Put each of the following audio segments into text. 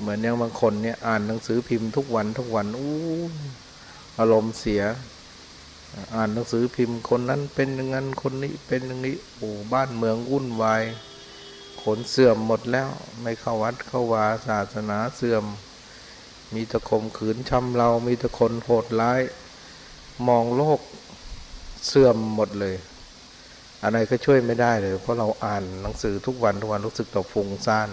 เหมือนอย่างบางคนเนี่ยอ่านหนังสือพิมพ์ทุกวันทุกวันอู้อารมณ์เสีย อ่านหนังสือพิมพ์คนนั้นเป็นอย่างนั้นคนนี้เป็นอย่างนี้โอ้บ้านเมืองวุ่นวายขนเสื่อมหมดแล้ว ไม่เข้าวัดเข้าวาศาสนาเสื่อม มีตะคมขืนช้ำเรา มีตะคนโหดร้าย มองโลกเสื่อมหมดเลย อะไรก็ช่วยไม่ได้เลย เพราะเราอ่านหนังสือทุกวันทุกวันรู้สึกต่อฟุ้งซ่าน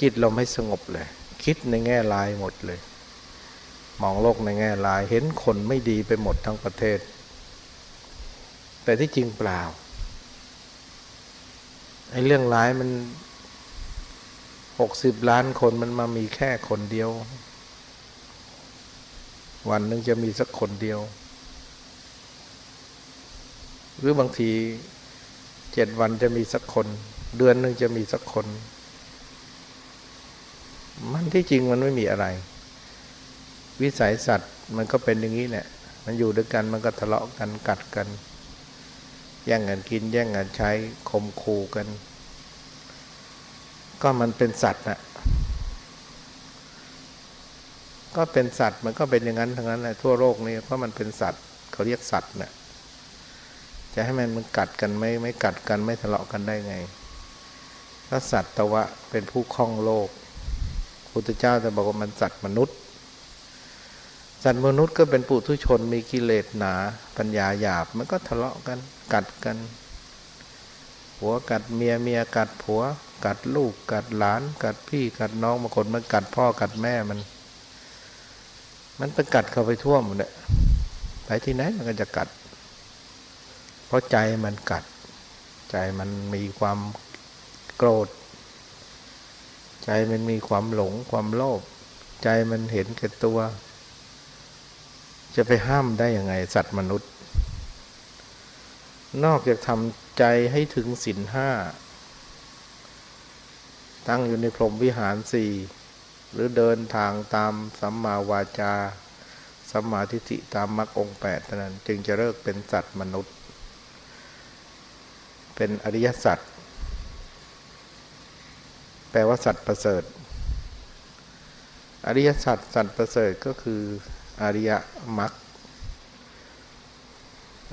จิตเราไม่สงบเลย คิดในแง่ร้ายหมดเลย มองโลกในแง่ร้าย เห็นคนไม่ดีไปหมดทั้งประเทศ แต่ที่จริงเปล่าไอ้เรื่องร้ายมันหกสิบล้านคนมันมามีแค่คนเดียว วันหนึ่งจะมีสักคนเดียว หรือบางทีเจ็ดวันจะมีสักคน เดือนหนึ่งจะมีสักคน มันที่จริงมันไม่มีอะไร วิสัยสัตว์มันก็เป็นอย่างนี้แหละ มันอยู่ด้วยกันมันก็ทะเลาะกันกัดกัน แย่งกันกิน แย่งกันใช้ข่มขู่กัน ก็มันเป็นสัตว์นะก็เป็นสัตว์มันก็เป็นอย่างนั้นทั้งนั้นแหละทั่วโลกนี้เพราะมันเป็นสัตว์เขาเรียกสัตว์นะจะให้มันมันกัดกันไม่ไม่กัดกันไม่ทะเลาะกันได้ไง ถ้าสัตว์ตวะเป็นผู้ครองโลก พุทธเจ้าจะบอกว่ามันสัตว์มนุษย์ สัตว์มนุษย์ก็เป็นปุถุชนมีกิเลสหนา ปัญญาหยาบมันก็ทะเลาะกันกัดกันผัวกัดเมียเมียกัดผัว กัดลูกกัดหลาน กัดพี่กัดน้องบางคนมันกัดพ่อกัดแม่มัน มันไปกัดเข้าไปทั่วหมดเลยไปที่ไหนมันก็จะกัด เพราะใจมันกัด ใจมันมีความโกรธ ใจมันมีความหลงความโลภใจมันเห็นแก่ตัว จะไปห้ามได้ยังไง สัตว์มนุษย์ นอกจากทำใจให้ถึงศีลห้า ตั้งอยู่ในพรหมวิหารสี่หรือเดินทางตามสัมมาวาจา สัมมาทิฏฐิตามมรรคองแปดเท่านั้น จึงจะเลิกเป็นสัตว์มนุษย์ เป็นอริยสัตว์ แปลว่าสัตว์ประเสริฐ อริยสัตว์สัตว์ประเสริฐก็คืออริยมรรค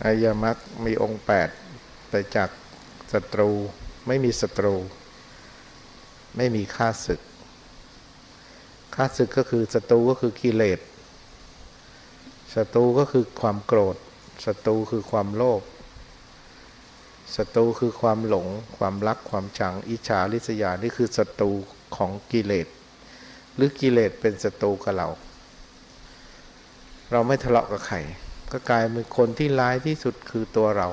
อริยมรรคมีองค์แปดไปจากศัตรู ไม่มีศัตรู ไม่มีค่าศึกค่าศึกก็คือศัตรูก็คือกิเลสศัตรูก็คือความโกรธศัตรูคือความโลภ ศัตรูคือความหลง ความรักความชัง อิจฉาริษยานี่คือศัตรูของกิเลส หรือกิเลสเป็นศัตรูกับเรา เราไม่ทะเลาะกับใครก็กลายเป็นคนที่ร้ายที่สุดคือตัวเรา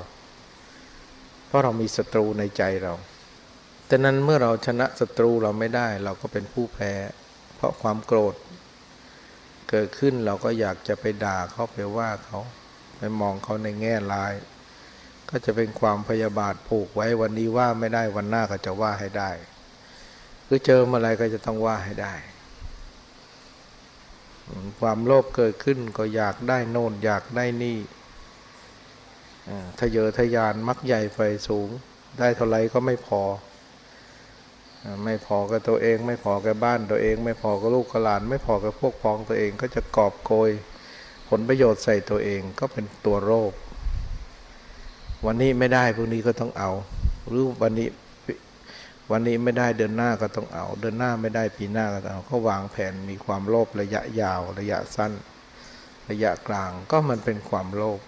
เพราะเรามีศัตรูในใจเราแต่นั้นเมื่อเราชนะศัตรูเราไม่ได้ เราก็เป็นผู้แพ้ เพราะความโกรธ เกิดขึ้นเราก็อยากจะไปด่าเขาไปว่าเขา ไปมองเขาในแง่ร้าย ก็จะเป็นความพยาบาทผูกไว้วันนี้ว่าไม่ได้วันหน้าก็จะว่าให้ได้ คือเจอเมื่อไรก็จะต้องว่าให้ได้ ความโลภเกิดขึ้นก็อยากได้โน่นอยากได้นี่ทะเยอทะยานมักใหญ่ไฟสูง ได้เท่าไรก็ไม่พอ ไม่พอกับตัวเอง ไม่พอกับบ้านตัวเอง ไม่พอกับลูกกับหลาน ไม่พอกับพวกพ้องตัวเองก็จะกอบโกย ผลประโยชน์ใส่ตัวเองก็เป็นตัวโรค วันนี้ไม่ได้พรุ่งนี้ก็ต้องเอา หรือวันนี้วันนี้ไม่ได้เดือนหน้าก็ต้องเอา เดือนหน้าไม่ได้ปีหน้าก็ต้องเอาก็วางแผนมีความโลภระยะยาว ระยะสั้น ระยะกลางก็มันเป็นความโลภ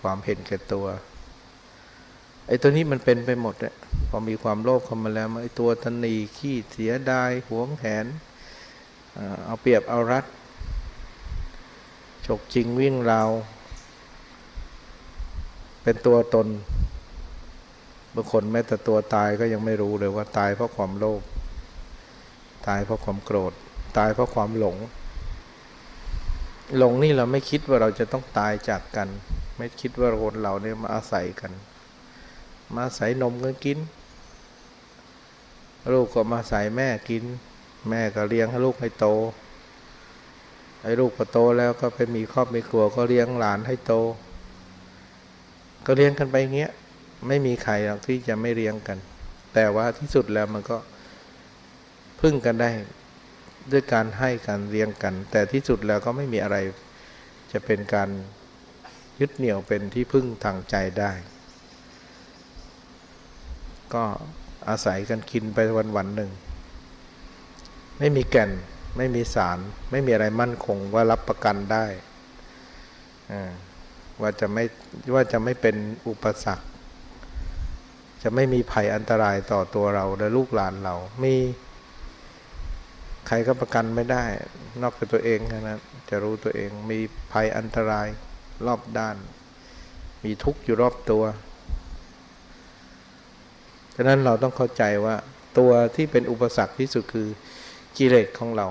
ความเห็นแก่ตัวไอ้ตัวนี้มันเป็นไปหมดเนี่ยพอมีความโลภเข้ามาแล้วไอ้ตัวตันนีขี้เสียดายหวงแหนเอาเปรียบเอารัดฉกจริงวิ่งราว เป็นตัวตนบางคนแม้แต่ตัวตายก็ยังไม่รู้เลยว่าตายเพราะความโลภตายเพราะความโกรธ ตายเพราะความหลง หลงนี่เราไม่คิดว่าเราจะต้องตายจากกัน ไม่คิดว่าคนเราเนี่ยมาอาศัยกัน มาอาศัยนมกันกิน ลูกก็มาอาศัยแม่กิน แม่ก็เลี้ยงให้ลูกให้โตไอ้ลูกพอโตแล้วก็ไปมีครอบมีครัวก็เลี้ยงหลานให้โต ก็เลี้ยงกันไปเงี้ย ไม่มีใครหรอกที่จะไม่เลี้ยงกัน แต่ว่าที่สุดแล้วมันก็พึ่งกันได้ด้วยการให้การเลี้ยงกัน แต่ที่สุดแล้วก็ไม่มีอะไรจะเป็นการยึดเหนี่ยวเป็นที่พึ่งทางใจได้ ก็อาศัยกันกินไปวันวันๆหนึ่ง ไม่มีแก่นไม่มีสาร ไม่มีอะไรมั่นคงว่ารับประกันได้อ่า ว่าจะไม่ว่าจะไม่เป็นอุปสรรค จะไม่มีภัยอันตรายต่อตัวเราและลูกหลานเรามีใครก็ประกันไม่ได้ นอกจากตัวเองนั้นจะรู้ตัวเองมีภัยอันตรายรอบด้าน มีทุกข์อยู่รอบตัวฉะนั้นเราต้องเข้าใจว่าตัวที่เป็นอุปสรรคที่สุดคือกิเลสของเรา